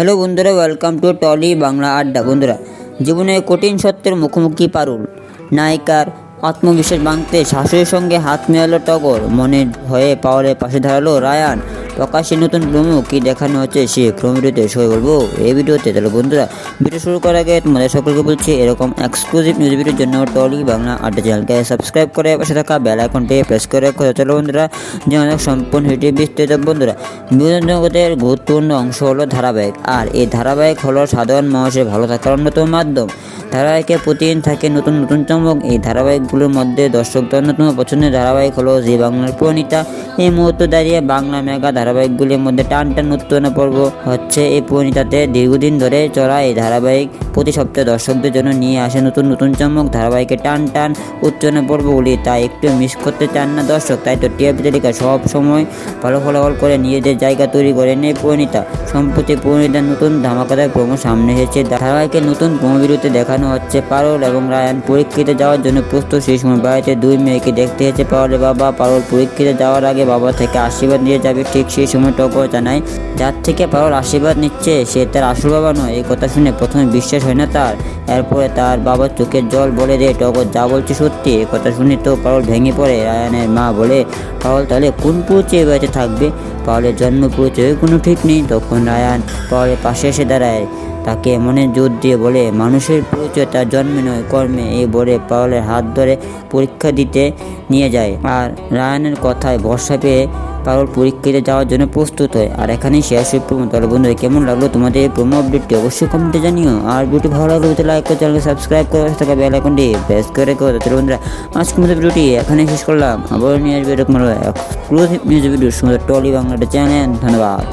Hello বন্ধুরা welcome to trolley Bangla আড্ডা। বন্ধুরা জীবনে কঠিন সত্যের মুখোমুখি পারুল। নায়িকার আত্মবিশ্বাস ভাঙতে শাশুড়ির সঙ্গে হাত মেলালো টগর। মনে হয়ে পাওয়ারের পাশে দাঁড়াল রায়ান। প্রকাশ্যে নতুন প্রমো কি দেখানো হচ্ছে সে প্রমোটিতে সই বলব এই ভিডিওতে। তাহলে বন্ধুরা, ভিডিও শুরু করার আগে তোমাদের সকলকে বলছি, এরকম এক্সক্লুসিভ নিউজ ভিডিওর জন্য টলি বাংলা আড্ডা চ্যানেলকে সাবস্ক্রাইব করে পাশে থাকা বেল আইকনটি প্রেস করে রাখো। চলো বন্ধুরা যে অনেক সম্পূর্ণ ভিডিও বিস্তৃত বন্ধুরা, বিনোদন জগতের গুরুত্বপূর্ণ অংশ হলো ধারাবাহিক। আর এই ধারাবাহিক হলো সাধারণ মানুষের ভালো থাকার অন্যতম মাধ্যম। ধারাবাহিকে প্রতিদিন থাকে নতুন নতুন চমক। এই ধারাবাহিকগুলোর মধ্যে দর্শকদের অন্যতম পছন্দের ধারাবাহিক হলো জি বাংলার প্রণীতা এই মুহূর্তে দাঁড়িয়ে বাংলা মেগা ধারাবাহিকগুলির মধ্যে টান টান উত্তোলন পর্ব হচ্ছে এই প্রণীতাতে দীর্ঘদিন ধরে চলা এই ধারাবাহিক প্রতি সপ্তাহে দর্শকদের জন্য নিয়ে আসে নতুন নতুন চমক। ধারাবাহিকে টান টান উত্তোলন পর্বগুলি তাই একটু মিস করতে চান না দর্শক, তাই তো টিআরপি তালিকা সব সময় ভালো ফলাফল করে নিজেদের জায়গা তৈরি করে নেয় প্রণীতা সম্প্রতি পরিণীতার নতুন ধামাকাদার প্রমো সামনে এসেছে। ধারাবাহিকের নতুন প্রমো ভিডিওতে দেখানো হচ্ছে। পারুল এবং রায়ান পরীক্ষিতে যাওয়ার জন্য প্রস্তুত। সেই সময় বাড়িতে দুই মেয়েকে দেখতে এসেছে পারুলের বাবা পারুল পরীক্ষিতে যাওয়ার আগে বাবা থেকে আশীর্বাদ নিয়ে যাবে। ঠিক সেই সময় টগর জানায়, যার থেকে পারুল আশীর্বাদ নিচ্ছে, সে তার আসল বাবা নয়। এই কথা শুনে প্রথমে বিশ্বাস হয় না তার। এরপরে তার বাবার চোখের জল বলে, রে টগর, যা বলছে সত্যি। এই কথা শুনে তো পারুল ভেঙে পড়ে। রায়ানের মা বলে, পারুল, তাহলে কোন পরিচয় বাড়িতে থাকবে? পাওয়ালের জন্ম পরিচয়ের কোনো ঠিক নেই, তখন রায়ান পাওলের পাশে এসে দাঁড়ায়। তাকে মনে জোর দিয়ে বলে, মানুষের পরিচয় তার জন্মে নয়, কর্মে। এই বলে পাওয়ালের হাত ধরে পরীক্ষা দিতে নিয়ে যায়। আর রায়ানের কথায় ভরসা পেয়ে পারুল পরীক্ষাতে যাওয়ার জন্য প্রস্তুত হয়। আর এখানেই শেষ হয় প্রমো তাহলে বন্ধুরা, কেমন লাগল তোমাদের এই প্রমো আপডেটটি অবশ্যই কমেন্টে জানিও। আর ভিডিওটি ভালো লাগল লাইক করে চ্যানেলকে সাবস্ক্রাইব করে থাকা বেল আইকনটি প্রেস করে রেখো। তাহলে বন্ধুরা আজকে মতো ভিডিওটি এখানে শেষ করলাম। আবার নিয়ে আসবে এরকম এক্সক্লুসিভ নিউজ ভিডিও সুন্দর টলি বাংলাটা চ্যানেল ধন্যবাদ।